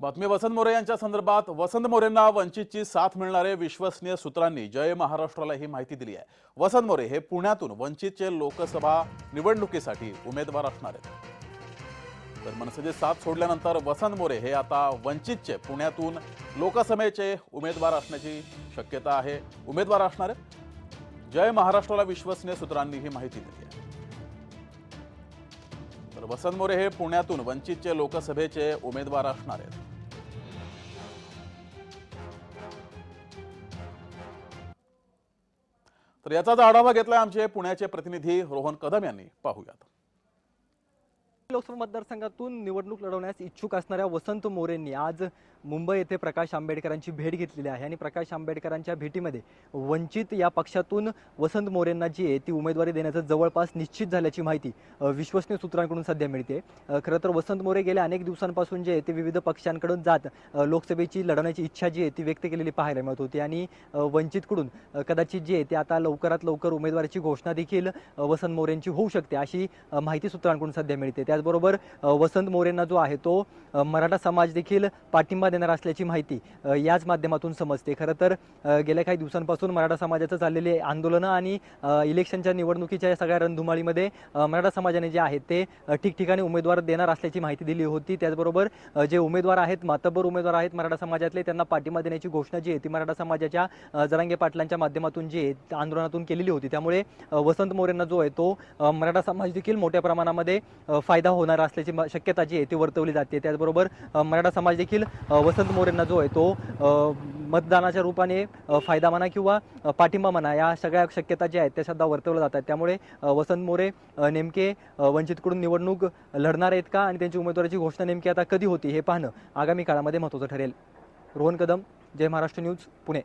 बातमी वसंत मोरे यांच्या संदर्भात वसंत मोरेंना वंचितची साथ मिळणारे विश्वसनीय सूत्रांनी जय महाराष्ट्राला ही माहिती दिली आहे. वसंत मोरे हे पुण्यातून वंचितचे लोकसभा निवडणुकीसाठी उमेदवार असणार आहेत. तर मनसेचे साथ सोडल्यानंतर वसंत मोरे हे आता वंचितचे पुण्यातून लोकसभेचे उमेदवार असण्याची शक्यता आहे. उमेदवार असणार आहेत. जय महाराष्ट्राला विश्वसनीय सूत्रांनी ही माहिती दिली आहे. तर वसंत मोरे हे पुण्यातून वंचितचे लोकसभेचे उमेदवार असणार आहेत. तर याचाच आढावा घेतलाय आमचे पुण्याचे प्रतिनिधी रोहन कदम यांनी. पाहूयात. लोकसभा मतदारसंघातून निवडणूक लढवण्यास इच्छुक असणाऱ्या वसंत मोरेंनी आज मुंबई येथे प्रकाश आंबेडकरांची भेट घेतलेली आहे. आणि प्रकाश आंबेडकरांच्या भेटीमध्ये वंचित या पक्षातून वसंत मोरेंना जी आहे ती उमेदवारी देण्याचं जवळपास निश्चित झाल्याची माहिती विश्वसनीय सूत्रांकडून सध्या मिळते. खरं तर वसंत मोरे गेल्या अनेक दिवसांपासून जे आहे ते विविध पक्षांकडून जात लोकसभेची लढवण्याची इच्छा जी आहे ती व्यक्त केलेली पाहायला मिळत होती. आणि वंचितकडून कदाचित जे आहे ते आता लवकरात लवकर उमेदवारीची घोषणा देखील वसंत मोरेंची होऊ शकते अशी माहिती सूत्रांकडून सध्या मिळते. त्याचबरोबर वसंत मोरेंना जो आहे तो मराठा समाज देखील पाठिंबा देणार असल्याची माहिती याच माध्यमातून समजते. खरं तर गेल्या काही दिवसांपासून मराठा समाजाचं चाललेले आंदोलनं आणि इलेक्शनच्या निवडणुकीच्या या सगळ्या रणधुमाळीमध्ये मराठा समाजाने जे आहे ते ठिकठिकाणी उमेदवार देणार असल्याची माहिती दिली होती. त्याचबरोबर जे उमेदवार आहेत मातब्बर उमेदवार आहेत मराठा समाजातले त्यांना पाठिंबा देण्याची घोषणा जी आहे ती मराठा समाजाच्या जरांगे पाटलांच्या माध्यमातून जी आंदोलनातून केलेली होती. त्यामुळे वसंत मोरेंना जो आहे तो मराठा समाज देखील मोठ्या प्रमाणामध्ये फायदा फायदा होणार असल्याची म- शक्यता जी आहे ती वर्तवली जाते. त्याचबरोबर मराठा समाज देखील वसंत मोरेंना जो आहे तो मतदानाच्या रूपाने फायदा म्हणा किंवा पाठिंबा म्हणा या सगळ्या शक्यता ज्या आहेत त्या सध्या वर्तवल्या जातात. त्यामुळे वसंत मोरे नेमके वंचितकडून निवडणूक लढणार आहेत का? आणि त्यांची उमेदवाराची घोषणा नेमकी आता कधी होती हे पाहणं आगामी काळामध्ये महत्त्वाचं ठरेल. रोहन कदम जय महाराष्ट्र न्यूज पुणे.